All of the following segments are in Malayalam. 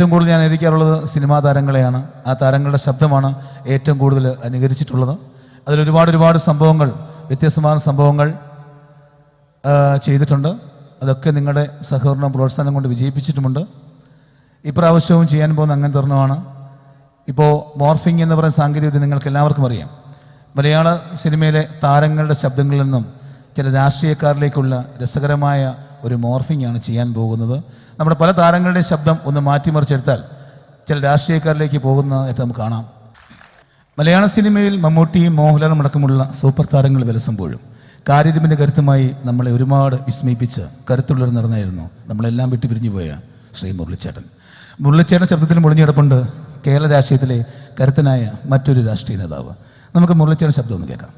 ഏറ്റവും കൂടുതൽ ഞാൻ അനുകരിക്കാറുള്ളത് സിനിമാ താരങ്ങളെയാണ്. ആ താരങ്ങളുടെ ശബ്ദമാണ് ഏറ്റവും കൂടുതൽ അനുകരിച്ചിട്ടുള്ളത്. അതിലൊരുപാട് ഒരുപാട് സംഭവങ്ങൾ വ്യത്യസ്തമായ സംഭവങ്ങൾ ചെയ്തിട്ടുണ്ട്. അതൊക്കെ നിങ്ങളുടെ സഹകരണം പ്രോത്സാഹനം കൊണ്ട് വിജയിപ്പിച്ചിട്ടുമുണ്ട്. ഇപ്രാവശ്യവും ചെയ്യാൻ പോകുന്ന അങ്ങനെ തരണമാണ് ഇപ്പോൾ മോർഫിംഗ് എന്ന് പറയുന്ന സാങ്കേതികവിദ്യ നിങ്ങൾക്ക് എല്ലാവർക്കും അറിയാം. മലയാള സിനിമയിലെ താരങ്ങളുടെ ശബ്ദങ്ങളിൽ നിന്നും ചില രാഷ്ട്രീയക്കാരിലേക്കുള്ള രസകരമായ ഒരു മോർഫിംഗ് ആണ് ചെയ്യാൻ പോകുന്നത്. നമ്മുടെ പല താരങ്ങളുടെയും ശബ്ദം ഒന്ന് മാറ്റിമറിച്ചെടുത്താൽ ചില രാഷ്ട്രീയക്കാരിലേക്ക് പോകുന്നതായിട്ട് നമുക്ക് കാണാം. മലയാള സിനിമയിൽ മമ്മൂട്ടിയും മോഹൻലാലും അടക്കമുള്ള സൂപ്പർ താരങ്ങൾ വിലസുമ്പോഴും കാര്യരൂപിന്റെ കരുത്തുമായി നമ്മളെ ഒരുപാട് വിസ്മയിപ്പിച്ച് കരുത്തുള്ളൊരു നടനായിരുന്നു നമ്മളെല്ലാം വിട്ടു പിരിഞ്ഞു പോയ ശ്രീ മുരളിച്ചേട്ടൻ. മുരളിച്ചേട്ടൻ ശബ്ദത്തിൽ മുളിഞ്ഞിടപ്പുണ്ട് കേരള രാഷ്ട്രീയത്തിലെ കരുത്തനായ മറ്റൊരു രാഷ്ട്രീയ നേതാവ്. നമുക്ക് മുരളിച്ചേട്ടൻ ശബ്ദം ഒന്ന് കേൾക്കാം.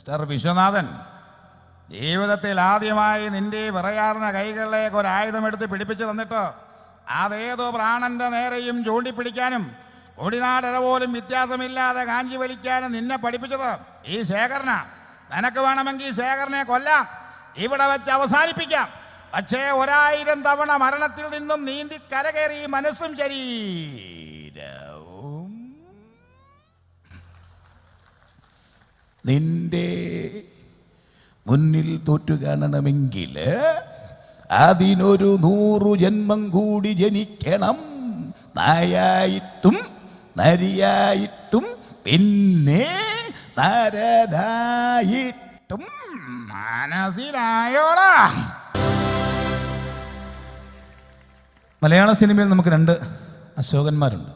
മിസ്റ്റർ വിശ്വനാഥൻ ജീവിതത്തിൽ ആദ്യമായി നിന്റെ വിറയാറിന കൈകളിലേക്ക് ഒരു ആയുധമെടുത്ത് പിടിപ്പിച്ചു തന്നിട്ട് അതേതോ പ്രാണന്റെ നേരെയും ചൂണ്ടിപ്പിടിക്കാനും ഒടിനാടര പോലും വ്യത്യാസമില്ലാതെ കാഞ്ചി വലിക്കാനും നിന്നെ പഠിപ്പിച്ചത് ഈ ശേഖരന. നിനക്ക് വേണമെങ്കിൽ ഈ ശേഖരനെ കൊല്ലാം. ഇവിടെ വെച്ച് അവസാനിപ്പിക്കാം. പക്ഷേ ഒരായിരം തവണ മരണത്തിൽ നിന്നും നീന്തി കരകയറി മനസ്സും ശരീരവും നിന്റെ മുന്നിൽ തോറ്റു കാണണമെങ്കിൽ അതിനൊരു നൂറു ജന്മം കൂടി ജനിക്കണം. നായായിട്ടും നരിയായിട്ടും പിന്നെ നരനായിട്ടും മനസ്സിലായോടാ മലയാള സിനിമയിൽ നമുക്ക് രണ്ട് അശോകന്മാരുണ്ട്.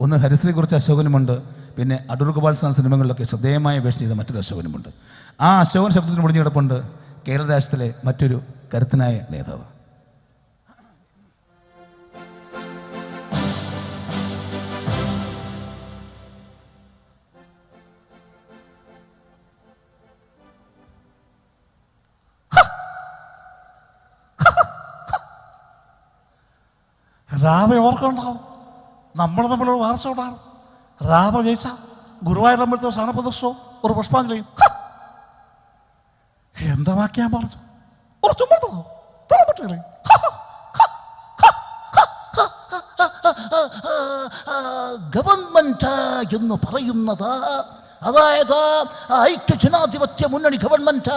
ഒന്ന് ഹരിശ്രീ കുറിച്ച് അശോകനുമുണ്ട്. പിന്നെ അടൂർ ഗോപാൽ സാൻ സിനിമകളിലൊക്കെ ശ്രദ്ധേയമായ വേഷം ചെയ്ത മറ്റൊരു അശോകനുമുണ്ട്. ആ അശോകൻ ശബ്ദത്തിന് മുടിഞ്ഞു കിടപ്പുണ്ട് കേരള രാഷ്ട്രത്തിലെ മറ്റൊരു കരുത്തനായ നേതാവ്. രാവിലെ ഓർക്കണ്ടാവും നമ്മൾ തമ്മിലുള്ള വാർച്ച ഉണ്ടാകും രാമ ജയിച്ച ഗുരുവായൂരമ്പലത്തെ സ്ഥാനപ്രദർശനവും ഒരു പുഷ്പാഞ്ജലിയും! എന്താ വാക്ക് ഞാൻ പറഞ്ഞു ഒരു ചുമട്ടുള്ളൂ തുറപ്പെട്ടുകളെ ഗവൺമെന്റ് എന്ന് പറയുന്നത് അതായത് ഐക്യ ജനാധിപത്യ മുന്നണി ഗവൺമെന്റ്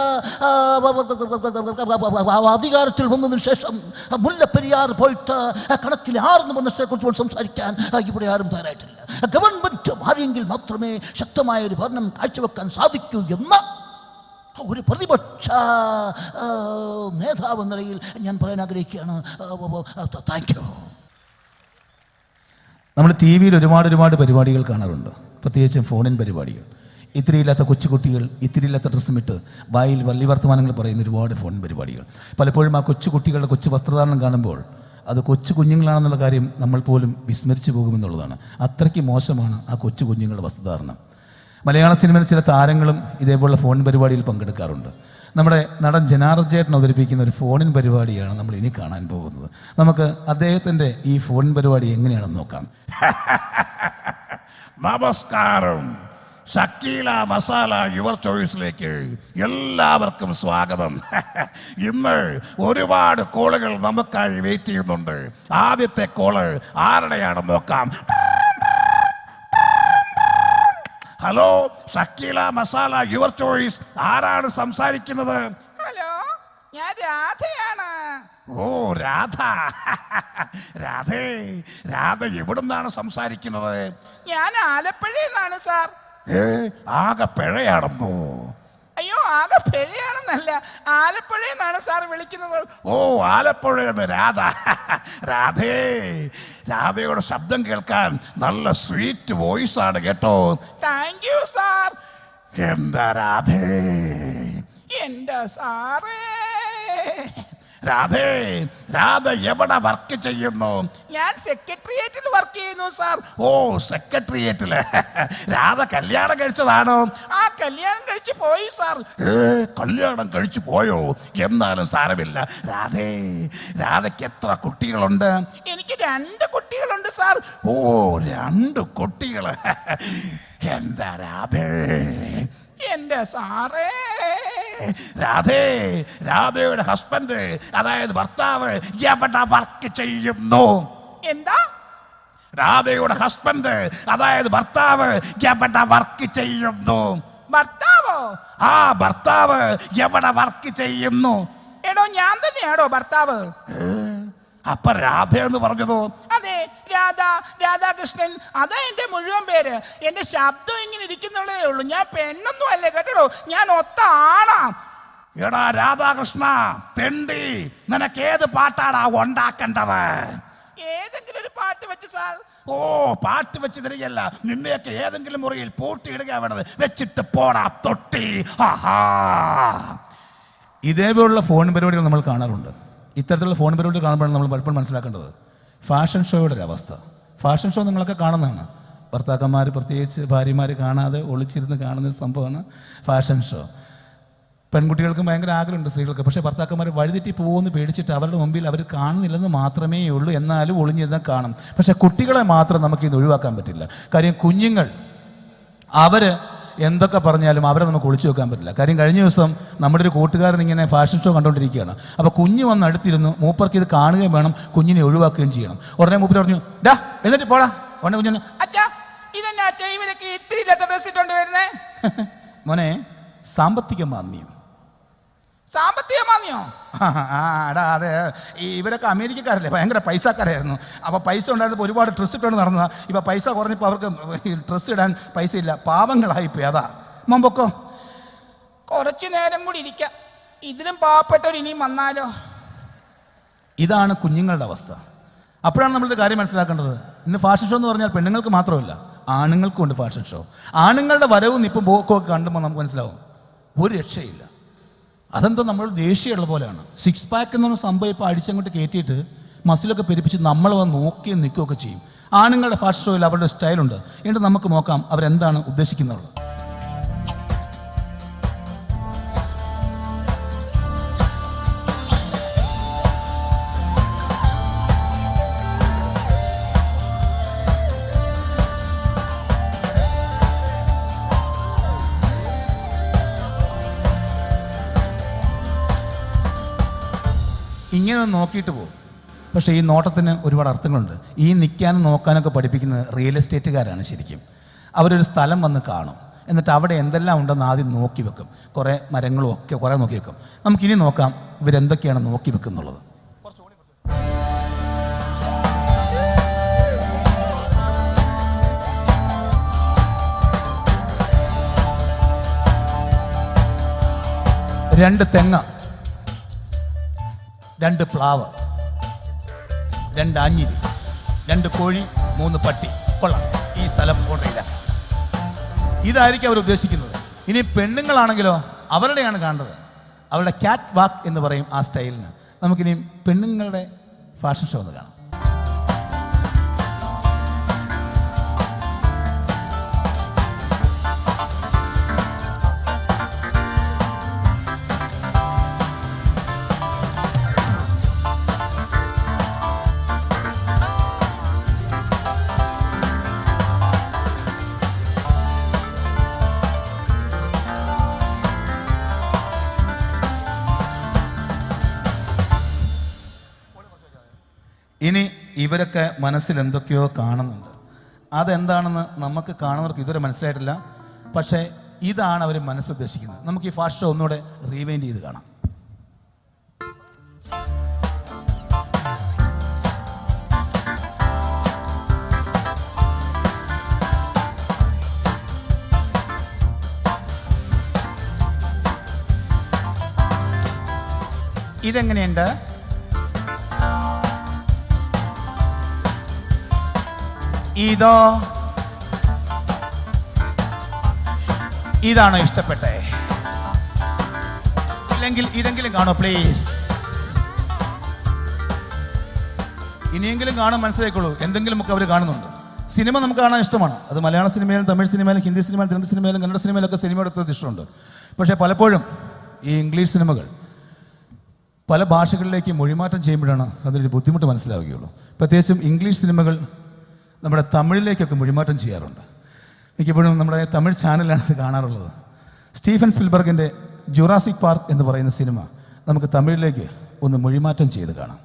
അധികാരത്തിൽ വന്നതിന് ശേഷം മുല്ലപ്പെരിയാർ പോയിട്ട് കണക്കിൽ ആർന്ന് മനുഷ്യരെ കുറിച്ച് സംസാരിക്കാൻ ഇവിടെ ആരും തയ്യാറായിട്ടില്ല ഗവൺമെന്റ് മാറിയെങ്കിൽ മാത്രമേ ശക്തമായ ഒരു ഭരണം കാഴ്ചവെക്കാൻ സാധിക്കൂ എന്ന് ഒരു പ്രതിപക്ഷ നേതാവ് എന്ന നിലയിൽ ഞാൻ പറയാൻ ആഗ്രഹിക്കുകയാണ്. Thank you. നമ്മൾ ടി വിയിൽ ഒരുപാട് ഒരുപാട് പരിപാടികൾ കാണാറുണ്ട്. പ്രത്യേകിച്ചും ഫോണിൻ പരിപാടികൾ. ഇത്തിരിയില്ലാത്ത കൊച്ചുകുട്ടികൾ ഇത്തിരിയില്ലാത്ത ഡ്രസ്സും ഇട്ട് വായിൽ വള്ളി വർത്തമാനങ്ങൾ പറയുന്ന ഒരുപാട് ഫോൺ പരിപാടികൾ. പലപ്പോഴും ആ കൊച്ചുകുട്ടികളുടെ കൊച്ചു വസ്ത്രധാരണം കാണുമ്പോൾ അത് കൊച്ചു കുഞ്ഞുങ്ങളാണെന്നുള്ള കാര്യം നമ്മൾ പോലും വിസ്മരിച്ചു പോകുമെന്നുള്ളതാണ്. അത്രയ്ക്ക് മോശമാണ് ആ കൊച്ചു കുഞ്ഞുങ്ങളുടെ വസ്തുധാരണം മലയാള സിനിമയിൽ ചില താരങ്ങളും ഇതേപോലുള്ള ഫോൺ പരിപാടിയിൽ പങ്കെടുക്കാറുണ്ട്. നമ്മുടെ നടൻ ജനാർജേട്ടൻ അവതരിപ്പിക്കുന്ന ഒരു ഫോണിൻ പരിപാടിയാണ് നമ്മൾ ഇനി കാണാൻ പോകുന്നത്. നമുക്ക് അദ്ദേഹത്തിന്റെ ഈ ഫോൺ പരിപാടി എങ്ങനെയാണെന്ന് നോക്കാം. നമസ്കാരം. ഷക്കീല മസാല യുവർ ചോയ്സിലേക്ക് എല്ലാവർക്കും സ്വാഗതം. ഇന്ന് ഒരുപാട് കോളുകൾ നമുക്കായി വെയിറ്റ് ചെയ്യുന്നുണ്ട്. ആദ്യത്തെ കോൾ ആരുടെയാണെന്ന് നോക്കാം. Hello Shakeela masala your choice. ആരാണ് സംസാരിക്കുന്നത്? ഹലോ ഞാൻ രാധയാണ്. ഓ രാധ. രാധേ രാധ എവിടുന്നാണ് സംസാരിക്കുന്നത്? ഞാൻ ആലപ്പുഴയിൽ നിന്നാണ് സാർ. ഏ? ആകെ പിഴയാണെന്നോ? അയ്യോ ആകെ പിഴയാണെന്നല്ല. ആലപ്പുഴയെന്നാണ് സാർ വിളിക്കുന്നത്. ഓ ആലപ്പുഴ എന്ന് രാധ. രാധേ രാധയുടെ ശബ്ദം കേൾക്കാൻ നല്ല സ്വീറ്റ് വോയിസ് ആണ് കേട്ടോ. താങ്ക് യു സാർ എന്താ രാധേ? എന്താ സാറേ? രാധേ രാധ എവിടെ വർക്ക് ചെയ്യുന്നു? ഞാൻ സെക്രട്ടേറിയറ്റിൽ വർക്ക് ചെയ്യുന്നു സാർ ഓ സെക്രട്ടേറിയറ്റിൽ രാധ കല്യാണം കഴിച്ചതാണോ? ആ കല്യാണം കഴിച്ചു പോയി സാർ ഏ, കല്യാണം കഴിച്ചു പോയോ? എന്നാലും സാരമില്ല. രാധേ രാധയ്ക്ക് എത്ര കുട്ടികളുണ്ട്? എനിക്ക് രണ്ട് കുട്ടികളുണ്ട് സാർ ഓ രണ്ട് കുട്ടികൾ എന്താ രാധേ? എന്റെ സാറേ. രാധേ രാധയുടെ ഹസ്ബൻഡ് അതായത് ഭർത്താവ് എവിടെ വർക്ക് ചെയ്യുന്നു? എന്താ? രാധയുടെ ഹസ്ബൻഡ് അതായത് ഭർത്താവ് എവിടെ വർക്ക് ചെയ്യുന്നു? ഭർത്താവോ? ആ ഭർത്താവ് എവിടെ വർക്ക് ചെയ്യുന്നു? എടോ ഞാൻ തന്നെയാണോ ഭർത്താവ്? അപ്പൊ രാധ എന്ന് പറഞ്ഞതോ? രാധ രാധാകൃഷ്ണൻ അതാ എന്റെ മുഴുവൻ പേര്. എന്റെ ശബ്ദം ഇങ്ങനെ ഇരിക്കുന്നുള്ളതേ ഉള്ളൂ. ഞാൻ പെണ്ണൊന്നും അല്ലേ കേട്ടോ. ഞാൻ ഒത്ത ആണാ എടാ രാധാകൃഷ്ണ തെണ്ടി. നിനക്ക് ഏത് പാട്ടാടാ ഉണ്ടാക്കേണ്ടത്? ഏതെങ്കിലും ഒരു പാട്ട് വെച്ച് സാർ. ഓ പാട്ട് വെച്ച് തിരികെയല്ല നിന്നെയൊക്കെ ഏതെങ്കിലും മുറിയിൽ പൂട്ടിയിടുക വേണത് വെച്ചിട്ട് പോടാ തൊട്ടി. ആഹാ. ഇതേപോലുള്ള ഫോൺ പരിപാടികൾ നമ്മൾ കാണാറുണ്ട്. ഇത്തരത്തിലുള്ള ഫോൺ പരിപാടികൾ കാണുമ്പോഴാണ് നമ്മൾ പലപ്പോഴും മനസ്സിലാക്കേണ്ടത്. ഫാഷൻ ഷോയുടെ ഒരു അവസ്ഥ. ഫാഷൻ ഷോ നിങ്ങളൊക്കെ കാണുന്നതാണ്. ഭർത്താക്കന്മാർ പ്രത്യേകിച്ച് ഭാര്യമാർ കാണാതെ ഒളിച്ചിരുന്ന് കാണുന്ന ഒരു സംഭവമാണ് ഫാഷൻ ഷോ. പെൺകുട്ടികൾക്ക് ഭയങ്കര ആഗ്രഹമുണ്ട് സ്ത്രീകൾക്ക്. പക്ഷേ ഭർത്താക്കന്മാർ വഴിതെറ്റി പോകുമെന്ന് പേടിച്ചിട്ട് അവരുടെ മുമ്പിൽ അവർ കാണുന്നില്ലെന്ന് മാത്രമേ ഉള്ളൂ. എന്നാലും ഒളിഞ്ഞിരുന്നാൽ കാണും. പക്ഷേ കുട്ടികളെ മാത്രം നമുക്ക് ഇത് ഒഴിവാക്കാൻ പറ്റില്ല. കാര്യം കുഞ്ഞുങ്ങൾ അവർ എന്തൊക്കെ പറഞ്ഞാലും അവരെ നമുക്ക് ഒളിച്ചു വെക്കാൻ പറ്റില്ല. കാര്യം കഴിഞ്ഞ ദിവസം നമ്മുടെ ഒരു കൂട്ടുകാരൻ ഇങ്ങനെ ഫാഷൻ ഷോ കണ്ടുകൊണ്ടിരിക്കുകയാണ് അപ്പോൾ കുഞ്ഞ് വന്ന് അടുത്തിരുന്നു മൂപ്പർക്ക് ഇത് കാണുകയും വേണം കുഞ്ഞിനെ ഒഴിവാക്കുകയും ചെയ്യണം. ഉടനെ മൂപ്പർ പറഞ്ഞു ഡാ എന്നിട്ട് പോടാ. ഉടനെ കുഞ്ഞു അച്ഛാ ഇതെന്നാ ഇവരൊക്കെ ഇത്തിരി ഡ്രസ് വരുന്നേ? മോനെ സാമ്പത്തിക മാന്യം സാമ്പത്തിക മാന്യോ ആ ആ, എടാ അതെ. ഇവരൊക്കെ അമേരിക്കക്കാരല്ലേ? ഭയങ്കര പൈസക്കാരായിരുന്നു. അപ്പോൾ പൈസ ഉണ്ടായിരുന്നപ്പോൾ ഒരുപാട് ഡ്രസ്സ് ഇട്ടുകൊണ്ട് നടന്നതാ. ഇപ്പോൾ പൈസ കുറഞ്ഞപ്പോൾ അവർക്ക് ട്രസ്റ്റ് ഡ്രസ്സ് ഇടാൻ പൈസ ഇല്ല. പാവങ്ങളായിപ്പോയി. അതാ. മുമ്പൊക്കോ? കുറച്ചു നേരം കൂടി ഇരിക്കാം. ഇതിലും പാവപ്പെട്ടവർ ഇനിയും വന്നാലോ? ഇതാണ് കുഞ്ഞുങ്ങളുടെ അവസ്ഥ. അപ്പോഴാണ് നമ്മളൊരു കാര്യം മനസ്സിലാക്കേണ്ടത്. ഇന്ന് ഫാഷൻ ഷോ എന്ന് പറഞ്ഞാൽ പെണ്ണുങ്ങൾക്ക് മാത്രമല്ല ആണുങ്ങൾക്കും ഉണ്ട് ഫാഷൻ ഷോ. ആണുങ്ങളുടെ വരവും ഇപ്പം പോക്കും ഒക്കെ കാണുമ്പോൾ നമുക്ക് മനസ്സിലാവും. ഒരു രക്ഷയില്ല. അതെന്തോ നമ്മൾ ദേഷ്യമുള്ള പോലെയാണ്. സിക്സ് പാക്ക് എന്ന് പറഞ്ഞ സംഭവം ഇപ്പോൾ അടിച്ചങ്ങോട്ട് കയറ്റിയിട്ട് മസിലൊക്കെ പെരുപ്പിച്ച് നമ്മൾ വന്ന് നോക്കുകയും നിൽക്കുകയൊക്കെ ചെയ്യും. ആണുങ്ങളുടെ ഫാഷൻ ഷോയിൽ അവരുടെ സ്റ്റൈലുണ്ട് എന്നിട്ട് നമുക്ക് നോക്കാം അവരെന്താണ് ഉദ്ദേശിക്കുന്നത്. ഒന്ന് നോക്കിയിട്ട് പോകും. പക്ഷേ ഈ നോട്ടത്തിന് ഒരുപാട് അർത്ഥങ്ങളുണ്ട്. ഈ നിൽക്കാനും നോക്കാനൊക്കെ പഠിപ്പിക്കുന്നത് റിയൽ എസ്റ്റേറ്റുകാരാണ് ശരിക്കും. അവരൊരു സ്ഥലം വന്ന് കാണും. എന്നിട്ട് അവിടെ എന്തെല്ലാം ഉണ്ടെന്ന് ആദ്യം നോക്കി വെക്കും. കുറേ മരങ്ങളും ഒക്കെ കുറേ നോക്കി വെക്കും. നമുക്കിനി നോക്കാം ഇവരെന്തൊക്കെയാണ് നോക്കി വെക്കുന്നുള്ളത്. രണ്ട് തെങ്ങ. രണ്ട് പ്ലാവ് രണ്ട് അഞ്ഞിരി രണ്ട് കോഴി മൂന്ന് പട്ടി. കൊള്ളാം. ഈ സ്ഥലം കൊണ്ടില്ല ഇതായിരിക്കും അവർ ഉദ്ദേശിക്കുന്നത്. ഇനി പെണ്ണുങ്ങളാണെങ്കിലോ അവരുടെയാണ് കാണുന്നത്. അവരുടെ ക്യാറ്റ് വാക്ക് എന്ന് പറയും ആ സ്റ്റൈലിന് നമുക്കിനി പെണ്ണുങ്ങളുടെ ഫാഷൻ ഷോ ഒന്ന് കാണാം. ഇവരൊക്കെ മനസ്സിൽ എന്തൊക്കെയോ കാണുന്നുണ്ട്. അതെന്താണെന്ന് നമുക്ക് കാണുന്നവർക്ക് ഇതുവരെ മനസ്സിലായിട്ടില്ല. പക്ഷേ ഇതാണ് അവർ മനസ്സുദ്ദേശിക്കുന്നത് നമുക്ക് ഈ ഫാസ്റ്റ് ഷോ ഒന്നുകൂടെ റീവൈൻഡ് ചെയ്ത് കാണാം. ഇതെങ്ങനെയുണ്ട്? ഇതോ. ഇതാണോ ഇഷ്ടപ്പെട്ടേ ഇല്ലെങ്കിൽ ഇതെങ്കിലും കാണോ പ്ലീസ് ഇനിയെങ്കിലും കാണാൻ മനസ്സിലാക്കുള്ളൂ എന്തെങ്കിലും ഒക്കെ അവർ കാണുന്നുണ്ട്. സിനിമ നമുക്ക് കാണാൻ ഇഷ്ടമാണ്. അത് മലയാള സിനിമയിലും തമിഴ് സിനിമയിലും ഹിന്ദി സിനിമയിലും തെലുങ്ക് സിനിമയിലും കന്നഡ സിനിമയിലൊക്കെ സിനിമയുടെ അത്ര ഇഷ്ടമുണ്ട്. പക്ഷേ പലപ്പോഴും ഈ ഇംഗ്ലീഷ് സിനിമകൾ പല ഭാഷകളിലേക്ക് മൊഴിമാറ്റം ചെയ്യുമ്പോഴാണ് അതിനൊരു ബുദ്ധിമുട്ട് മനസ്സിലാവുകയുള്ളൂ. പ്രത്യേകിച്ചും ഇംഗ്ലീഷ് സിനിമകൾ നമ്മുടെ തമിഴിലേക്കൊക്കെ മൊഴിമാറ്റം ചെയ്യാറുണ്ട് മിക്കപ്പോഴും നമ്മുടെ തമിഴ് ചാനലാണ് ഇത് കാണാറുള്ളത് സ്റ്റീഫൻ സ്പിൽബർഗിൻ്റെ ജുറാസിക് പാർക്ക് എന്ന് പറയുന്ന സിനിമ നമുക്ക് തമിഴിലേക്ക് ഒന്ന് മൊഴിമാറ്റം ചെയ്ത് കാണാം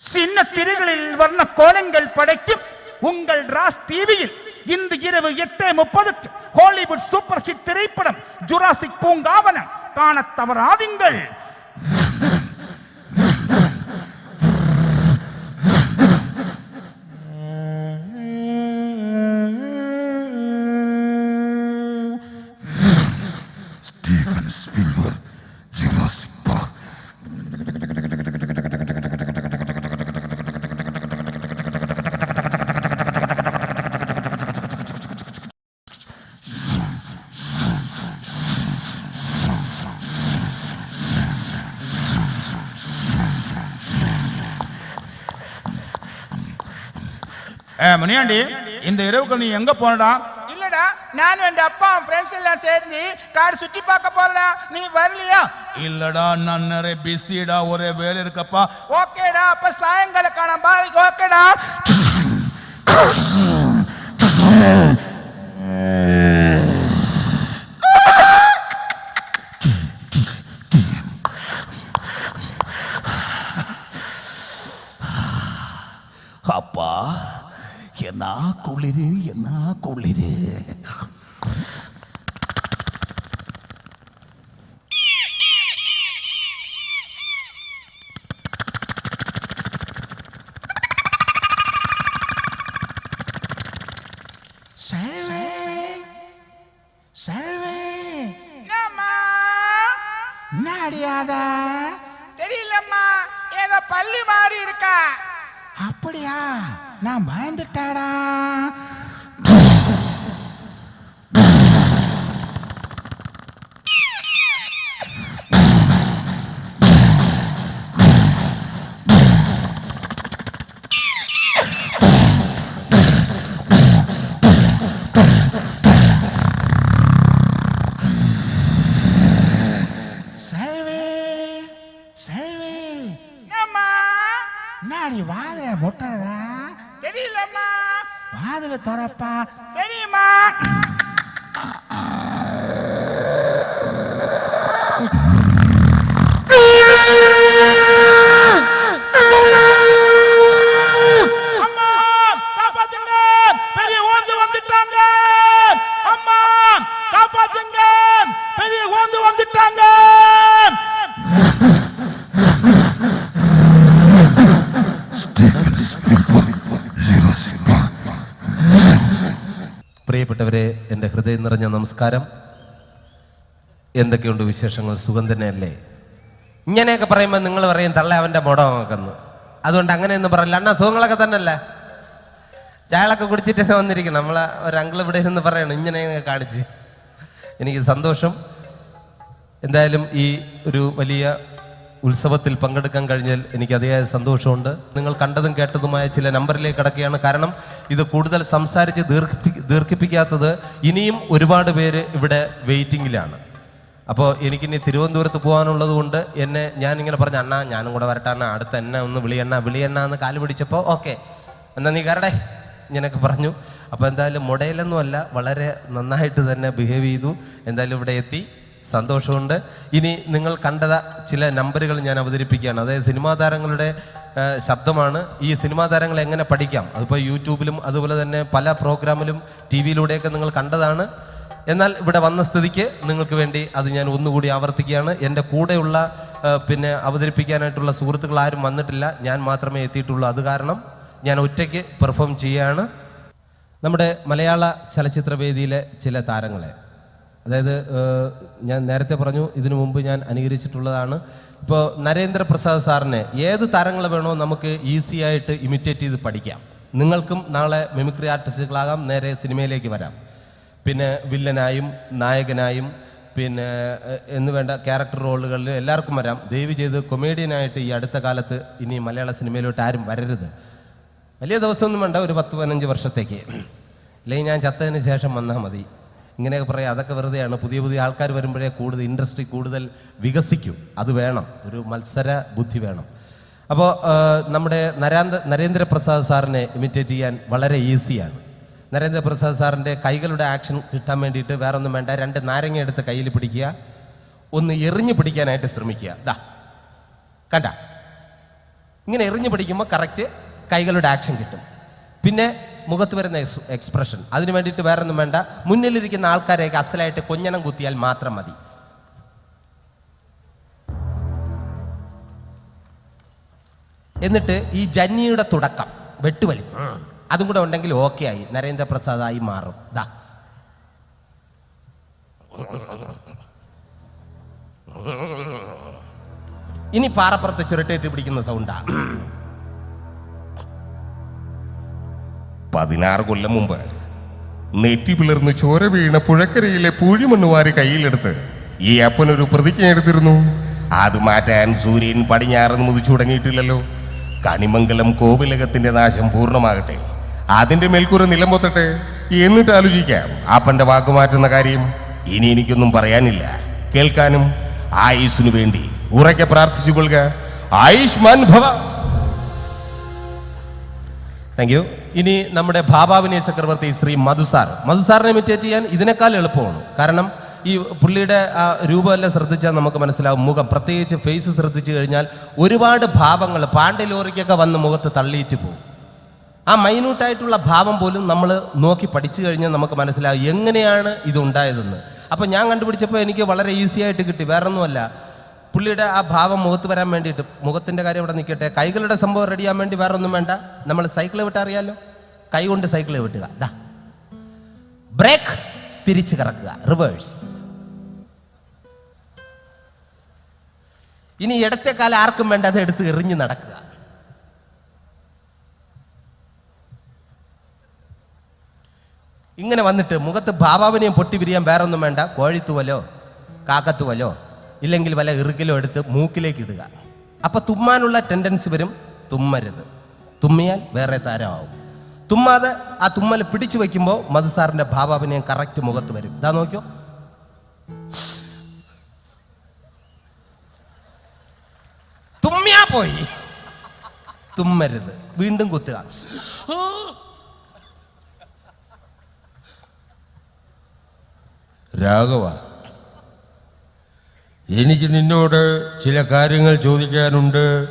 சின்ன திரைகளில் வர்ண கோலங்கள் படைக்கும் உங்கள் ராஸ் டிவியில் இந்த இரவு எட்டு முப்பதுக்கு ஹாலிவுட் சூப்பர் ஹிட் திரைப்படம் ஜுராசிக் பூங்காவனம் காணத் தவறாதீங்கள் ஏ முனியாண்டி இந்த இரவுக்கு நீ எங்க போனடா? இல்லடா நானும் என் அப்பா ஃப்ரெண்ட்ஸ் எல்லாம் சேர்ந்து காடு சுத்தி பார்க்க போறடா. நீ வரலையா? இல்லடா நான் நிறைய பிஸிடா ஒரே வேலை இருக்கப்பா. ஓகேடா அப்ப சாயங்காலம் காணாம. ஓகேடா. ഹൃദയം നിറഞ്ഞ നമസ്കാരം. എന്തൊക്കെയുണ്ട് വിശേഷങ്ങൾ? സുഖം തന്നെയല്ലേ? ഇങ്ങനെയൊക്കെ പറയുമ്പോൾ നിങ്ങൾ പറയും തള്ള അവന്റെ മുടമാക്കുന്നു അതുകൊണ്ട് അങ്ങനെയൊന്നും പറയില്ല. അണ്ണാ സുഖങ്ങളൊക്കെ തന്നെയല്ലേ? ചായളൊക്കെ കുടിച്ചിട്ട് തന്നെ വന്നിരിക്കണം. നമ്മളെ ഒരു അങ്കിൾ ഇവിടെ ഇരുന്ന് പറയണം ഇങ്ങനെ കാണിച്ച്. എനിക്ക് സന്തോഷം. എന്തായാലും ഈ ഒരു വലിയ ഉത്സവത്തിൽ പങ്കെടുക്കാൻ കഴിഞ്ഞാൽ എനിക്ക് അതിയായ സന്തോഷമുണ്ട്. നിങ്ങൾ കണ്ടതും കേട്ടതുമായ ചില നമ്പറിലേക്ക് കിടക്കുകയാണ്. കാരണം ഇത് കൂടുതൽ സംസാരിച്ച് ദീർഘിപ്പി ദീർഘിപ്പിക്കാത്തത് ഇനിയും ഒരുപാട് പേര് ഇവിടെ വെയിറ്റിങ്ങിലാണ്. അപ്പോൾ എനിക്കിനി തിരുവനന്തപുരത്ത് പോകാനുള്ളത് കൊണ്ട് എന്നെ ഞാനിങ്ങനെ പറഞ്ഞു അണ്ണാ ഞാനും കൂടെ വരട്ടെ അണ്ണാ അടുത്ത എന്നെ ഒന്ന് വിളിയണ്ണ വിളിയണ്ണ എന്ന് കാൽ പിടിച്ചപ്പോൾ ഓക്കെ. എന്നാൽ നീ കരടേ. ഇങ്ങനെയൊക്കെ പറഞ്ഞു. അപ്പോൾ എന്തായാലും മുടയിലൊന്നുമല്ല വളരെ നന്നായിട്ട് തന്നെ ബിഹേവ് ചെയ്തു. എന്തായാലും ഇവിടെ എത്തി. സന്തോഷമുണ്ട്. ഇനി നിങ്ങൾ കണ്ടത ചില നമ്പറുകൾ ഞാൻ അവതരിപ്പിക്കുകയാണ്. അതായത് സിനിമാ താരങ്ങളുടെ ശബ്ദമാണ്. ഈ സിനിമാ താരങ്ങൾ എങ്ങനെ പഠിക്കാം? അതിപ്പോൾ യൂട്യൂബിലും അതുപോലെ തന്നെ പല പ്രോഗ്രാമിലും ടി വിയിലൂടെയൊക്കെ നിങ്ങൾ കണ്ടതാണ്. എന്നാൽ ഇവിടെ വന്ന സ്ഥിതിക്ക് നിങ്ങൾക്ക് വേണ്ടി അത് ഞാൻ ഒന്നുകൂടി ആവർത്തിക്കുകയാണ്. എന്റെ കൂടെയുള്ള പിന്നെ അവതരിപ്പിക്കാനായിട്ടുള്ള സുഹൃത്തുക്കൾ ആരും വന്നിട്ടില്ല. ഞാൻ മാത്രമേ എത്തിയിട്ടുള്ളൂ. അത് കാരണം ഞാൻ ഒറ്റയ്ക്ക് പെർഫോം ചെയ്യുകയാണ്. നമ്മുടെ മലയാള ചലച്ചിത്രവേദിയിലെ ചില താരങ്ങളെ. അതായത് ഞാൻ നേരത്തെ പറഞ്ഞു ഇതിനു മുമ്പ് ഞാൻ അനുകരിച്ചിട്ടുള്ളതാണ്. ഇപ്പോൾ നരേന്ദ്രപ്രസാദ് സാറിനെ ഏത് താരങ്ങൾ വേണോ നമുക്ക് ഈസി ആയിട്ട് ഇമിറ്റേറ്റ് ചെയ്ത് പഠിക്കാം. നിങ്ങൾക്കും നാളെ മിമിക്രി ആർട്ടിസ്റ്റുകളാകാം നേരെ സിനിമയിലേക്ക് വരാം. പിന്നെ വില്ലനായും നായകനായും പിന്നെ എന്ന് വേണ്ട ക്യാരക്ടർ റോളുകളിൽ എല്ലാവർക്കും വരാം. ദയവ് ചെയ്ത് കൊമേഡിയനായിട്ട് ഈ അടുത്ത കാലത്ത് ഇനി മലയാള സിനിമയിലോട്ട് ആരും വരരുത്. വലിയ ദിവസമൊന്നും വേണ്ട ഒരു പത്ത് പതിനഞ്ച് വർഷത്തേക്ക്. അല്ലെങ്കിൽ ഞാൻ ചത്തതിന് ശേഷം വന്നാൽ മതി. ഇങ്ങനെയൊക്കെ പറയാം. അതൊക്കെ വെറുതെയാണ്. പുതിയ പുതിയ ആൾക്കാർ വരുമ്പോഴേ കൂടുതൽ ഇൻഡസ്ട്രി കൂടുതൽ വികസിക്കും. അത് വേണം. ഒരു മത്സര ബുദ്ധി വേണം. അപ്പോൾ നമ്മുടെ നരാന്ത നരേന്ദ്രപ്രസാദ് സാറിനെ ഇമിറ്റേറ്റ് ചെയ്യാൻ വളരെ ഈസിയാണ്. നരേന്ദ്രപ്രസാദ് സാറിന്റെ കൈകളുടെ ആക്ഷൻ കിട്ടാൻ വേണ്ടിയിട്ട് വേറെ ഒന്നും വേണ്ട. രണ്ട് നാരങ്ങ എടുത്ത് കയ്യിൽ പിടിക്കുക. ഒന്ന് എറിഞ്ഞു പിടിക്കാനായിട്ട് ശ്രമിക്കുക. ദാ. കണ്ട. ഇങ്ങനെ എറിഞ്ഞു പിടിക്കുമ്പോൾ കറക്റ്റ് കൈകളുടെ ആക്ഷൻ കിട്ടും. പിന്നെ മുഖത്ത് വരുന്ന എക്സ് എക്സ്പ്രഷൻ. അതിന് വേണ്ടിയിട്ട് വേറൊന്നും വേണ്ട. മുന്നിലിരിക്കുന്ന ആൾക്കാരെയൊക്കെ അസലായിട്ട് കൊഞ്ഞനം കുത്തിയാൽ മാത്രം മതി. എന്നിട്ട് ഈ ജന്നിയുടെ തുടക്കം വെട്ടുവലി. അതും കൂടെ ഉണ്ടെങ്കിൽ ഓക്കെ ആയി. നരേന്ദ്രപ്രസാദായി മാറും. ദാ. ഇനി പാറപ്പുറത്ത് ചുരുട്ടേറ്റ് പിടിക്കുന്ന സൗണ്ടാണ് പതിനാറ് കൊല്ലം മുമ്പ് നെറ്റി പിളർന്ന് ചോര വീണ പുഴക്കരയിലെ പൂഴിമണ്ണുവാരി കയ്യിലെടുത്ത് ഈ അപ്പനൊരു പ്രതിജ്ഞ എടുത്തിരുന്നു. അത് മാറ്റാൻ സൂര്യൻ പടിഞ്ഞാറെന്ന് മുതിച്ചു തുടങ്ങിയിട്ടില്ലല്ലോ. കണിമംഗലം കോവിലകത്തിന്റെ നാശം പൂർണമാകട്ടെ. അതിന്റെ മേൽക്കൂര നിലംപൊത്തട്ടെ എന്നിട്ട് ആലോചിക്കാം. അപ്പന്റെ വാക്ക് മാറ്റുന്ന കാര്യം ഇനി എനിക്കൊന്നും പറയാനില്ല. കേൾക്കാനും ആയുസിനു വേണ്ടി ഉറക്കെ പ്രാർത്ഥിച്ചുകൊള്ളുക. ആയുഷ്മാൻ ഭവ. താങ്ക് യു ഇനി നമ്മുടെ ഭാഭാവിനയ ചക്രവർത്തി ശ്രീ മധുസാർ മധുസാറിനെ ഇമിറ്റേറ്റ് ചെയ്യാൻ ഇതിനേക്കാൾ എളുപ്പമാണ്. കാരണം ഈ പുള്ളിയുടെ ആ രൂപമെല്ലാം ശ്രദ്ധിച്ചാൽ നമുക്ക് മനസ്സിലാവും. മുഖം പ്രത്യേകിച്ച് ഫേസ് ശ്രദ്ധിച്ചു കഴിഞ്ഞാൽ ഒരുപാട് ഭാവങ്ങൾ പാണ്ഡലോറിക്കൊക്കെ വന്ന് മുഖത്ത് തള്ളിയിട്ട് പോകും. ആ മൈന്യൂട്ടായിട്ടുള്ള ഭാവം പോലും നമ്മൾ നോക്കി പഠിച്ചു കഴിഞ്ഞാൽ നമുക്ക് മനസ്സിലാവും എങ്ങനെയാണ് ഇത് ഉണ്ടായതെന്ന്. അപ്പോൾ ഞാൻ കണ്ടുപിടിച്ചപ്പോൾ എനിക്ക് വളരെ ഈസി ആയിട്ട് കിട്ടി. വേറെ ഒന്നുമല്ല പുള്ളിയുടെ ആ ഭാവം മുഖത്ത് വരാൻ വേണ്ടിയിട്ട് മുഖത്തിന്റെ കാര്യം ഇവിടെ നിൽക്കട്ടെ. കൈകളുടെ സംഭവം റെഡിയാൻ വേണ്ടി വേറെ ഒന്നും വേണ്ട. നമ്മൾ സൈക്കിൾ വിട്ടറിയാലോ കൈ കൊണ്ട് സൈക്കിൾ വിട്ടുക. ദാ. ബ്രേക്ക് തിരിച്ചു കറക്കുക. റിവേഴ്സ് ഇനി ഇടത്തെ കാലം ആർക്കും വേണ്ട അത് എടുത്ത് എറിഞ്ഞ് നടക്കുക. ഇങ്ങനെ വന്നിട്ട് മുഖത്ത് ഭാവാവിനെയും പൊട്ടി പിരിയാൻ വേറെ ഒന്നും വേണ്ട. കോഴിത്തുവലോ കാക്കത്തുവലോ ഇല്ലെങ്കിൽ വല്ല ഇറുക്കിലോ എടുത്ത് മൂക്കിലേക്ക് ഇടുക. അപ്പൊ തുമ്മാനുള്ള ടെൻഡൻസി വരും തുമ്മരുത്. തുമ്മിയാൽ വേറെ താരമാവും. തുമ്മാതെ ആ തുമ്മൽ പിടിച്ചു വെക്കുമ്പോൾ മധുസാറിന്റെ ഭാവാഭിനയം കറക്റ്റ് മുഖത്ത് വരും. ഇതാ നോക്കിയോ? തുമ്മിയാ പോയി. തുമ്മരുത്. വീണ്ടും കുത്തുക. രാഘവ എനിക്ക് നിന്നോട് ചില കാര്യങ്ങൾ ചോദിക്കാനുണ്ട്.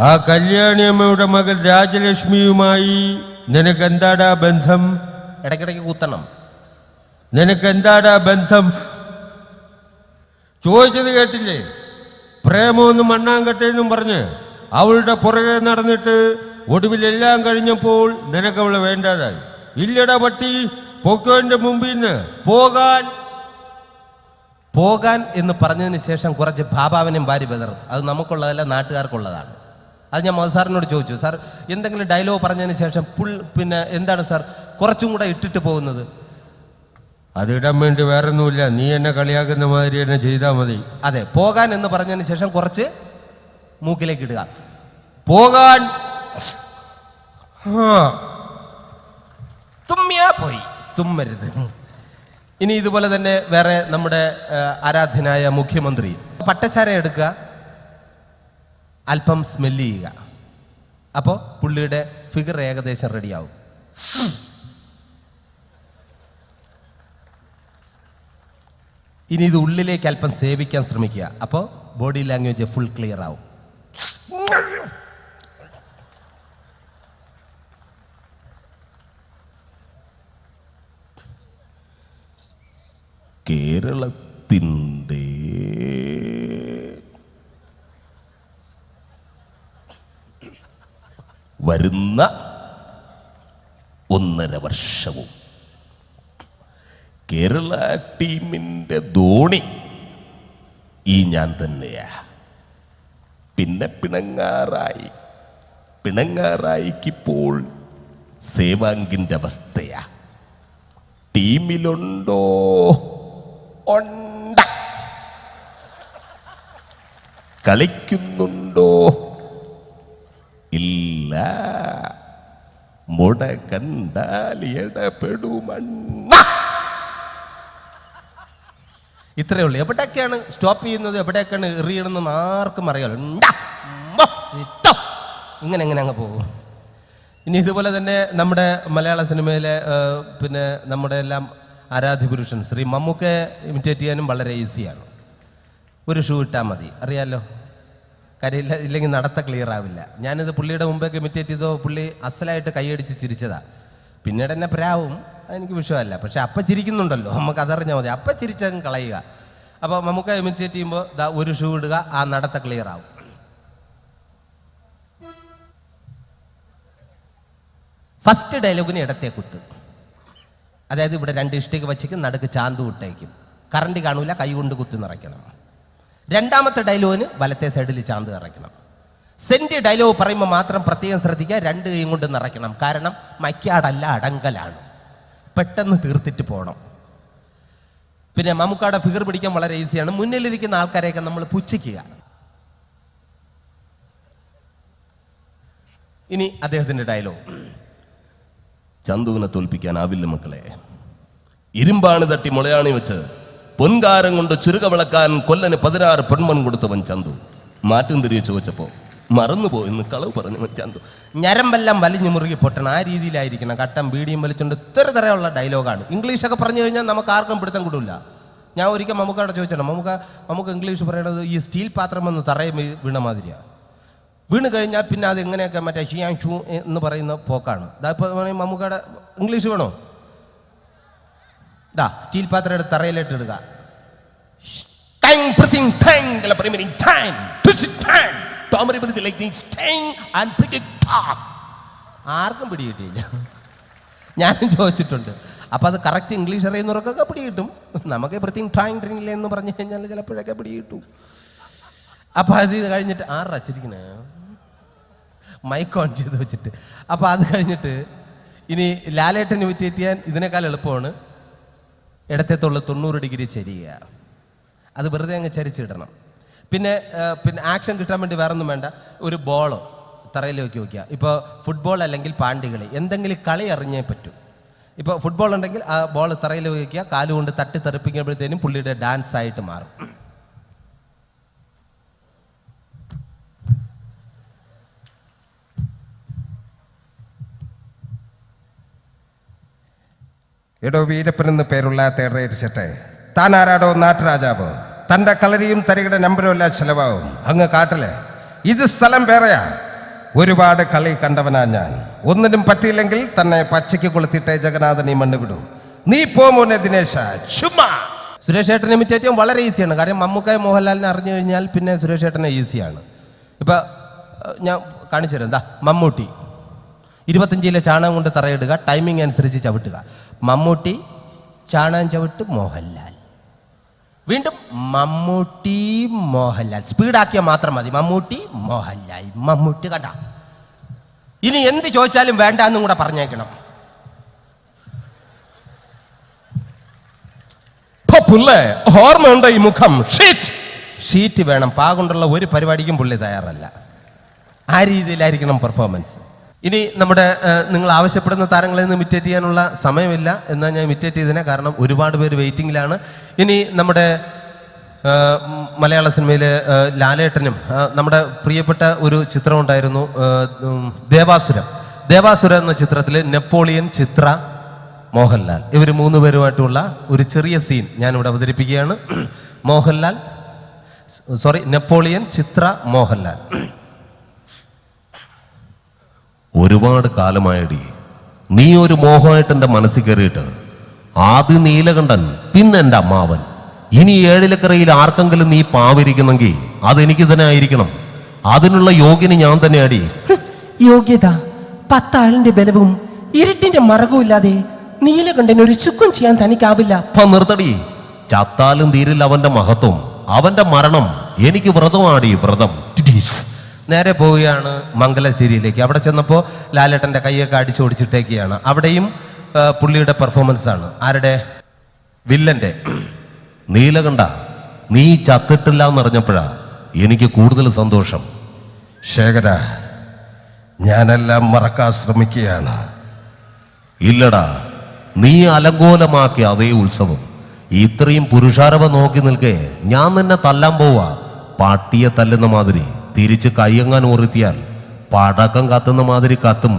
ആ കല്യാണിയമ്മയുടെ മകൾ രാജലക്ഷ്മിയുമായി നിനക്ക് എന്താടാ ബന്ധം? ഇടയ്ക്കിടയ്ക്ക് കൂത്തണം. നിനക്ക് എന്താടാ ബന്ധം? ചോദിച്ചത് കേട്ടില്ലേ? പ്രേമമൊന്നും മണ്ണാങ്കട്ടെന്നും പറഞ്ഞ് അവളുടെ പുറകെ നടന്നിട്ട് ഒടുവിൽ എല്ലാം കഴിഞ്ഞപ്പോൾ നിനക്ക് വേണ്ടതായി. ഇല്ലടാ പട്ടി പൊക്കോന്റെ മുമ്പിൽ നിന്ന് പോകാൻ പോകാൻ എന്ന് പറഞ്ഞതിന് ശേഷം കുറച്ച് ഭാഭാവനും ഭാര്യ ബദറും അത് നമുക്കുള്ളതല്ല നാട്ടുകാർക്കുള്ളതാണ്. അത് ഞാൻ മധുസാറിനോട് ചോദിച്ചു സാർ എന്തെങ്കിലും ഡയലോഗ് പറഞ്ഞതിന് ശേഷം പുൾ പിന്നെ എന്താണ് സാർ കുറച്ചും കൂടെ ഇട്ടിട്ട് പോകുന്നത്? അതിടാൻ വേണ്ടി വേറൊന്നുമില്ല നീ എന്നെ കളിയാക്കുന്ന മാതിരി എന്നെ ചെയ്താൽ മതി. അതെ പോകാൻ എന്ന് പറഞ്ഞതിന് ശേഷം കുറച്ച് മൂക്കിലേക്ക് ഇടുക. പോകാൻ. തുമ്മിയാ പോയി. തുമ്മരുത്. ഇനി ഇതുപോലെ തന്നെ വേറെ നമ്മുടെ ആരാധ്യനായ മുഖ്യമന്ത്രി. പട്ടച്ചാര എടുക്കുക അല്പം സ്മെല്ല് ചെയ്യുക. അപ്പോൾ പുള്ളിയുടെ ഫിഗർ ഏകദേശം റെഡിയാവും ഇനി ഇത് ഉള്ളിലേക്ക് അല്പം സേവിക്കാൻ ശ്രമിക്കുക. അപ്പോൾ ബോഡി ലാംഗ്വേജ് ഫുൾ ക്ലിയർ ആവും. കേരളത്തിന്റെ വരുന്ന ഒന്നര വർഷവും കേരള ടീമിന്റെ ധോണി ഈ ഞാൻ തന്നെയാ. പിന്നെ പിണങ്ങാറായി പിണങ്ങാറായിക്കിപ്പോൾ സേവാങ്കിന്റെ അവസ്ഥയാ. ടീമിലുണ്ടോ? ഉണ്ട്. കളിക്കുന്നുണ്ടോ? ഇല്ല. മുട കണ്ടാൽ ഇടപെടുമണ്ണ ഇത്രയേ ഉള്ളൂ. എവിടെയൊക്കെയാണ് സ്റ്റോപ്പ് ചെയ്യുന്നത്? എവിടെയൊക്കെയാണ് എറിയണമെന്ന് ആർക്കും അറിയാമല്ലോ ഇങ്ങനെ എങ്ങനെ അങ്ങ് പോകും. ഇനി ഇതുപോലെ തന്നെ നമ്മുടെ മലയാള സിനിമയിലെ പിന്നെ നമ്മുടെ എല്ലാം ആരാധ്യപുരുഷൻ ശ്രീ മമ്മൂക്കെ ഇമിറ്റേറ്റ് ചെയ്യാനും വളരെ ഈസിയാണ് ഒരു ഷൂ ഇട്ടാൽ മതി. അറിയാലോ? കാര്യമില്ല ഇല്ലെങ്കിൽ നടത്ത ക്ലിയർ ആവില്ല. ഞാനിത് പുള്ളിയുടെ മുമ്പേക്ക് ഇമിറ്റേറ്റ് ചെയ്തോ പുള്ളി അസലായിട്ട് കൈയടിച്ച് ചിരിച്ചതാ. പിന്നീട് എന്നെ പ്രാവും. അതെനിക്ക് വിഷയമല്ല. പക്ഷെ അപ്പം ചിരിക്കുന്നുണ്ടല്ലോ. നമുക്ക് അതറിഞ്ഞാൽ മതി. അപ്പം ചിരിച്ചങ്ങ് കളയുക. അപ്പോൾ നമുക്ക് ഇമിറ്റേറ്റ് ചെയ്യുമ്പോൾ ദാ ഒരു ഷൂ ഇടുക ആ നടത്ത ക്ലിയർ ആവും. ഫസ്റ്റ് ഡയലോഗിന് ഇടത്തെ കുത്ത്. അതായത് ഇവിടെ രണ്ട് ഇഷ്ടിക വച്ചേക്കും നടുക്ക് ചാന്ത് വിട്ടേക്കും. കറണ്ട് കാണൂല കൈ കൊണ്ട് കുത്തി നിറയ്ക്കണം. രണ്ടാമത്തെ ഡയലോഗിന് വലത്തെ സൈഡിൽ ചാന്ത് നിറയ്ക്കണം. സെന്റ് ഡയലോഗ് പറയുമ്പോൾ മാത്രം പ്രത്യേകം ശ്രദ്ധിക്കുക രണ്ട് കൈയും കൊണ്ട് നിറയ്ക്കണം. കാരണം മയ്ക്കാടല്ല അടങ്കലാണ്. പെട്ടെന്ന് തീർത്തിട്ട് പോകണം പിന്നെ മമ്മൂക്കാടെ ഫിഗർ പിടിക്കാൻ വളരെ ഈസിയാണ് മുന്നിലിരിക്കുന്ന ആൾക്കാരെയൊക്കെ നമ്മൾ പുച്ഛിക്കുക. ഇനി അദ്ദേഹത്തിന്റെ ഡയലോഗ് ചന്തുവിനെ തോൽപ്പിക്കാനാവില്ല മക്കളെ. ഇരുമ്പാണ് തട്ടി മുളയാണി വെച്ച് പൊൻകാരം കൊണ്ട് ചുരുക വിളക്കാൻ കൊല്ലന് പതിനാറ് പെൺമൺ കൊടുത്തവൻ ചന്തു. മാറ്റം തിരികെ ചോദിച്ചപ്പോ മറന്നുപോയെന്ന് കളവ് പറഞ്ഞു ചന്തു. ഞരമ്പെല്ലാം വലിഞ്ഞു മുറുകി പൊട്ടണം ആ രീതിയിലായിരിക്കണം. കട്ടം ബീഡിയും വലിച്ചുകൊണ്ട് ഇത്ര തരമുള്ള ഡയലോഗാണ്. ഇംഗ്ലീഷൊക്കെ പറഞ്ഞു കഴിഞ്ഞാൽ നമുക്ക് ആർക്കും പിടുത്തം കൂടില്ല ഞാൻ ഒരിക്കൽ മമ്മൂക്കയുടെ ചോദിച്ചിട്ടുണ്ട് മമ്മൂക്ക നമുക്ക് ഇംഗ്ലീഷ് പറയണത് ഈ സ്റ്റീൽ പാത്രം എന്ന് തറയും വീണ മാതിരിയാണ് വീണ് കഴിഞ്ഞാൽ പിന്നെ അത് എങ്ങനെയൊക്കെ മറ്റേ ഷിയാൻ ഷൂ എന്ന് പറയുന്ന പോക്കാണ്. ഇതായിപ്പോൾ മമ്മൂക്കയുടെ ഇംഗ്ലീഷ് വേണോ? ഇതാ സ്റ്റീൽ പാത്രം എടുത്ത് തറയിലിട്ട് ഇടുക. ആർക്കും പിടികിട്ടിയില്ല ഞാനും ചോദിച്ചിട്ടുണ്ട്. അപ്പം അത് കറക്റ്റ് ഇംഗ്ലീഷ് അറിയുന്നവർക്കൊക്കെ പിടികിട്ടും നമുക്ക് പ്രത്യേകം ട്രാങ് ട്രിങ്ങില്ല എന്ന് പറഞ്ഞു കഴിഞ്ഞാൽ ചിലപ്പോഴൊക്കെ പിടികിട്ടും അപ്പം അത് ഇത് കഴിഞ്ഞിട്ട് ആറ് അച്ചിരിക്കണേ മൈക്ക് ഓൺ ചെയ്ത് വെച്ചിട്ട്. അപ്പോൾ അത് കഴിഞ്ഞിട്ട് ഇനി ലാലേട്ടൻ ഇമിറ്റേറ്റ് ചെയ്യാൻ ഇതിനേക്കാൾ എളുപ്പമാണ്. ഇടത്തേത്തുള്ള തൊണ്ണൂറ് ഡിഗ്രി ചെരിയുക. അത് വെറുതെ അങ്ങ് ചരിച്ചിടണം. പിന്നെ പിന്നെ ആക്ഷൻ കിട്ടാൻ വേണ്ടി വേറൊന്നും വേണ്ട. ഒരു ബോളോ തറയിലേക്ക് വയ്ക്കുക ഇപ്പോൾ ഫുട്ബോൾ അല്ലെങ്കിൽ പാണ്ടികളി എന്തെങ്കിലും കളി അറിഞ്ഞേ പറ്റൂ. ഇപ്പോൾ ഫുട്ബോൾ ഉണ്ടെങ്കിൽ ആ ബോൾ തറയിൽ വയ്ക്കുക കാലുകൊണ്ട് തട്ടി തെറിപ്പിക്കുമ്പോഴത്തേനും പുള്ളിയുടെ ഡാൻസ് ആയിട്ട് മാറും. എടോ വീരപ്പൻ എന്ന് പേരുള്ള തേടയടിച്ചട്ടെ താൻ ആരാടോ നാട്ടുരാജാവ് തന്റെ കളരിയും തരികയുടെ നമ്പരും എല്ലാം ചെലവാകും. അങ്ങ് കാട്ടിലെ. ഇത് സ്ഥലം വേറെയാ. ഒരുപാട് കളി കണ്ടവനാ ഞാൻ. ഒന്നിനും പറ്റിയില്ലെങ്കിൽ തന്നെ പച്ചയ്ക്ക് കൊളുത്തിട്ടേ ജഗന്നാഥൻ ഈ മണ്ണ് വിടൂ. നീ പോമോനെ ദിനേശ. ചുമ്മാ. സുരേഷ് ഏട്ടനെ ഇമിറ്റേറ്റ് വളരെ ഈസിയാണ്. കാര്യം മമ്മൂക്കായ മോഹൻലാലിനെ അറിഞ്ഞു കഴിഞ്ഞാൽ പിന്നെ സുരേഷ് ഏട്ടനെ ഈസിയാണ്. ഇപ്പം ഞാൻ കാണിച്ചു തരാം. എന്താ മമ്മൂട്ടി. ഇരുപത്തഞ്ചിലെ ചാണകം കൊണ്ട് തറയിടുക ടൈമിംഗ് അനുസരിച്ച് ചവിട്ടുക. മമ്മൂട്ടി ചാണകം ചവിട്ട് മോഹൻലാൽ. വീണ്ടും മമ്മൂട്ടി മോഹൻലാൽ. സ്പീഡാക്കിയാൽ മാത്രം മതി. മമ്മൂട്ടി മോഹൻലാൽ. മമ്മൂട്ടി കണ്ട. ഇനി എന്ത് ചോദിച്ചാലും വേണ്ട എന്നും കൂടെ പറഞ്ഞേക്കണം. പുള്ളേ ഓർമ്മയുണ്ട് ഈ മുഖം? ഷീറ്റ്. ഷീറ്റ് വേണം. പാകൊണ്ടുള്ള ഒരു പരിപാടിക്കും പുള്ളി തയ്യാറല്ല. ആ രീതിയിലായിരിക്കണം പെർഫോമൻസ് ഇനി നമ്മുടെ നിങ്ങൾ ആവശ്യപ്പെടുന്ന താരങ്ങളെ നിന്ന് മിറ്റേറ്റ് ചെയ്യാനുള്ള സമയമില്ല. എന്നാൽ ഞാൻ മിറ്റേറ്റ് ചെയ്തതിനെ കാരണം ഒരുപാട് പേര് വെയിറ്റിംഗിലാണ് ഇനി നമ്മുടെ മലയാള സിനിമയിലെ ലാലേട്ടനും നമ്മുടെ പ്രിയപ്പെട്ട ഒരു ചിത്രം ഉണ്ടായിരുന്നു ദേവാസുരം. ദേവാസുരം എന്ന ചിത്രത്തിൽ നെപ്പോളിയൻ ചിത്ര മോഹൻലാൽ. ഇവർ മൂന്ന് പേരുമായിട്ടുള്ള ഒരു ചെറിയ സീൻ ഞാനിവിടെ അവതരിപ്പിക്കുകയാണ്. മോഹൻലാൽ സോറി നെപ്പോളിയൻ ചിത്ര മോഹൻലാൽ. ഒരുപാട് കാലമായടി. നീ ഒരു മോഹമായിട്ട് എന്റെ മനസ്സിൽ കയറിയിട്ട് ആദ്യം നീലകണ്ഠൻ പിന്നെ എന്റെ അമ്മാവൻ. ഇനി ഏഴിലക്കരയിൽ ആർക്കെങ്കിലും നീ പാവിരിക്കുന്നെങ്കിൽ അതെനിക്ക് തന്നെ ആയിരിക്കണം. അതിനുള്ള യോഗ്യന് ഞാൻ തന്നെ അടി യോഗ്യത. പത്താളിന്റെ ബലവും ഇരുട്ടിന്റെ മറകവും ഇല്ലാതെ നീലകണ്ഠൻ ഒരു ചുക്കും ചെയ്യാൻ തനിക്കാവില്ല. നിർത്തടി. ചത്താലും തീരില്ല അവന്റെ മഹത്വം. അവന്റെ മരണം എനിക്ക് വ്രതമാടി വ്രതം. നേരെ പോവുകയാണ് മംഗലശ്ശേരിയിലേക്ക്. അവിടെ ചെന്നപ്പോൾ ലാലേട്ടന്റെ കൈയൊക്കെ അടിച്ചോടിച്ചിട്ടേക്കുകയാണ് അവിടെയും ആ, പുള്ളിയുടെ പെർഫോമൻസ് ആണ്. ആരുടെ? വില്ലന്റെ നീലകണ്ഠ നീ ചത്തിട്ടില്ല എന്നറിഞ്ഞപ്പോഴാ എനിക്ക് കൂടുതൽ സന്തോഷം. ശേഖര ഞാനെല്ലാം മറക്കാൻ ശ്രമിക്കുകയാണ്. ഇല്ലടാ നീ അലങ്കോലമാക്കിയ അതേ ഉത്സവം. ഇത്രയും പുരുഷാരവ നോക്കി നിൽക്കേ ഞാൻ നിന്നെ തല്ലാൻ പോവാ. പാട്ടിയെ തല്ലുന്ന മാതിരി. തിരിച്ച് കയ്യങ്ങാൻ ഓർത്തിയാൽ പടക്കം കത്തുന്ന മാതിരി കത്തും.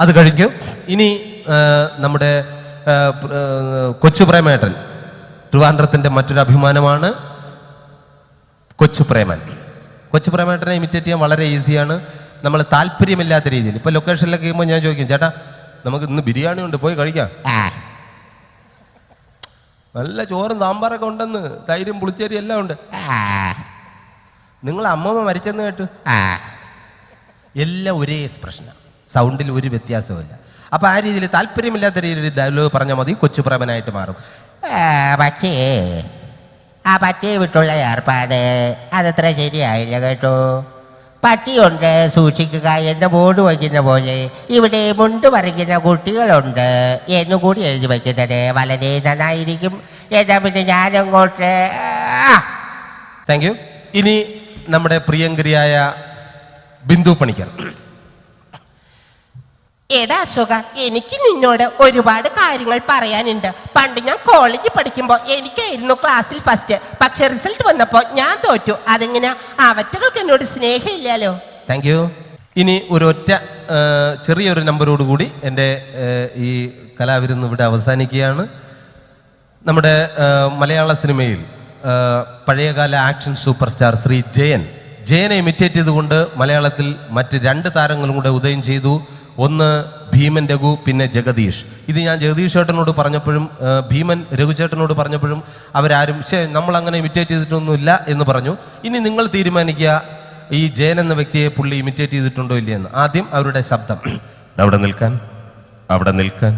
അത് കഴിഞ്ഞു ഇനി നമ്മുടെ കൊച്ചു പ്രേമേട്ടൻ. ട്രിവാൻഡ്രത്തിന്റെ മറ്റൊരു അഭിമാനമാണ് കൊച്ചു പ്രേമൻ. കൊച്ചു പ്രേമേട്ടനെ ഇമിറ്റേറ്റ് ചെയ്യാൻ വളരെ ഈസിയാണ്. നമ്മൾ താല്പര്യമില്ലാത്ത രീതിയിൽ. ഇപ്പോൾ ലൊക്കേഷനിലൊക്കെ കഴിയുമ്പോൾ ഞാൻ ചോദിക്കും ചേട്ടാ നമുക്ക് ഇന്ന് ബിരിയാണി ഉണ്ട് പോയി കഴിക്കാം. നല്ല ചോറും സാമ്പാറൊക്കെ ഉണ്ടെന്ന് തൈരും പുളിച്ചേരി എല്ലാം ഉണ്ട്. നിങ്ങൾ അമ്മമ്മ മരിച്ചെന്ന് കേട്ടു? ആ. എല്ലാം ഒരേ എക്സ്പ്രഷനാണ് സൗണ്ടിൽ ഒരു വ്യത്യാസവുമില്ല. അപ്പോൾ ആ രീതിയിൽ താല്പര്യമില്ലാത്ത രീതിയിൽ ഡയലോഗ് പറഞ്ഞാൽ മതി കൊച്ചു പ്രേമനായിട്ട് മാറും. പക്ഷേ ആ പട്ടിയെ വിട്ടുള്ള ഏർപ്പാട് അതത്ര ശരിയായില്ല കേട്ടോ. പട്ടിയുണ്ട് സൂക്ഷിക്കുക എന്ന ബോർഡ് വയ്ക്കുന്ന പോലെ ഇവിടെ മുണ്ട് പറിക്കുന്ന കുട്ടികളുണ്ട് എന്നുകൂടി എഴുതി വയ്ക്കുന്നത് വളരെ നന്നായിരിക്കും. എന്നാ പിന്നെ ഞാനങ്ങോട്ട് താങ്ക് യു ഇനി നമ്മുടെ പ്രിയങ്കരിയായ ബിന്ദു പണിക്കർ. എടാ അശോക എനിക്ക് നിന്നോട് ഒരുപാട് കാര്യങ്ങൾ പറയാനുണ്ട്. പണ്ട് ഞാൻ കോളേജിൽ പഠിക്കുമ്പോൾ എനിക്കായിരുന്നു ക്ലാസ്സിൽ ഫസ്റ്റ് പക്ഷെ റിസൾട്ട് വന്നപ്പോൾ ഞാൻ തോറ്റു. അതെങ്ങനെ? അവറ്റകൾക്ക് എന്നോട് സ്നേഹമില്ലല്ലോ. താങ്ക് യു ഇനി ഒരു ഒറ്റ ചെറിയൊരു നമ്പറോട് കൂടി എന്റെ ഈ കലാവിരുന്ന് ഇവിടെ അവസാനിക്കുകയാണ്. നമ്മുടെ മലയാള സിനിമയിൽ പഴയകാല action super star Shri Jayan. ജയനെ imitate ചെയ്തുകൊണ്ട് മലയാളത്തിൽ മറ്റ് രണ്ട് താരങ്ങളും കൂടെ ഉദയം ചെയ്തു. ഒന്ന് ഭീമൻ രഘു പിന്നെ ജഗദീഷ്. ഇത് ഞാൻ ജഗദീഷ് ചേട്ടനോട് പറഞ്ഞപ്പോഴും ഭീമൻ രഘു ചേട്ടനോട് പറഞ്ഞപ്പോഴും അവരാരും ശേ നമ്മൾ അങ്ങനെ ഇമിറ്റേറ്റ് ചെയ്തിട്ടൊന്നുമില്ല എന്ന് പറഞ്ഞു. ഇനി നിങ്ങൾ തീരുമാനിക്കുക ഈ ജയൻ എന്ന വ്യക്തിയെ പുള്ളി ഇമിറ്റേറ്റ് ചെയ്തിട്ടുണ്ടോ ഇല്ലയെന്ന് ആദ്യം അവരുടെ ശബ്ദം. അവിടെ നിൽക്കാൻ അവിടെ നിൽക്കാൻ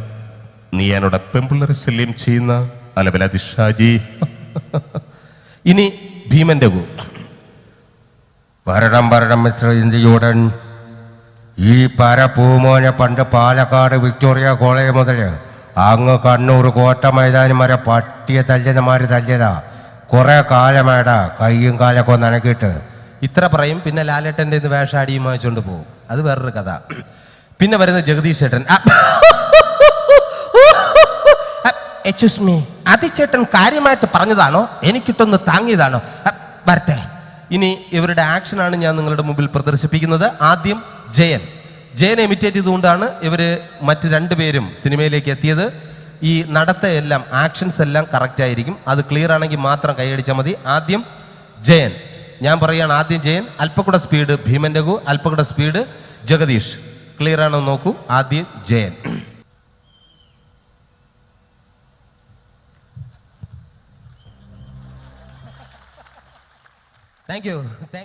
നീ എന്നോട് പെമ്പിള്ളേരെ ശല്യം ചെയ്യുന്ന അലബല ഷാജി. ഇനി ഭീമന്റെ ഗോ. വരണം വരണം മിസ്റ്റർ ഇന്ത്യയുടൻ ഈ പരപ്പൂമോനെ പണ്ട് പാലക്കാട് വിക്ടോറിയ കോളേജ് മുതൽ അങ്ങ് കണ്ണൂർ കോട്ട മൈതാനം വരെ പട്ടിയെ തല്ലിയമാര് തല്ലിയതാ. കുറെ കാലമേടാ കയ്യും കാലൊക്കെ ഒന്ന് അനക്കിയിട്ട്. ഇത്ര പറയും പിന്നെ ലാലേട്ടന്റെ ഇന്ന് വേഷാടിയും വാങ്ങിച്ചുകൊണ്ട് പോകും അത് വേറൊരു കഥ. പിന്നെ വരുന്നത് ജഗദീഷ് ചേട്ടൻ എക്സ്ക്യൂസ് മീ അതിച്ചേട്ടൻ കാര്യമായിട്ട് പറഞ്ഞതാണോ? എനിക്കിട്ടൊന്ന് താങ്ങിയതാണോ? വരട്ടെ. ഇനി ഇവരുടെ ആക്ഷനാണ് ഞാൻ നിങ്ങളുടെ മുമ്പിൽ പ്രദർശിപ്പിക്കുന്നത്. ആദ്യം ജയൻ. ജയനെ ഇമിറ്റേറ്റ് ചെയ്തുകൊണ്ടാണ് ഇവർ മറ്റ് രണ്ടുപേരും സിനിമയിലേക്ക് എത്തിയത്. ഈ നടത്തയെല്ലാം ആക്ഷൻസ് എല്ലാം കറക്റ്റ് ആയിരിക്കും. അത് ക്ലിയർ ആണെങ്കിൽ മാത്രം കൈയടിച്ചാൽ മതി. ആദ്യം ജയൻ. ഞാൻ പറയുകയാണ് ആദ്യം ജയൻ. അല്പക്കൂടെ സ്പീഡ് ഭീമൻ രഘു. അല്പക്കൂടെ സ്പീഡ് ജഗദീഷ്. ക്ലിയർ ആണോ നോക്കൂ. ആദ്യം ജയൻ. Thank you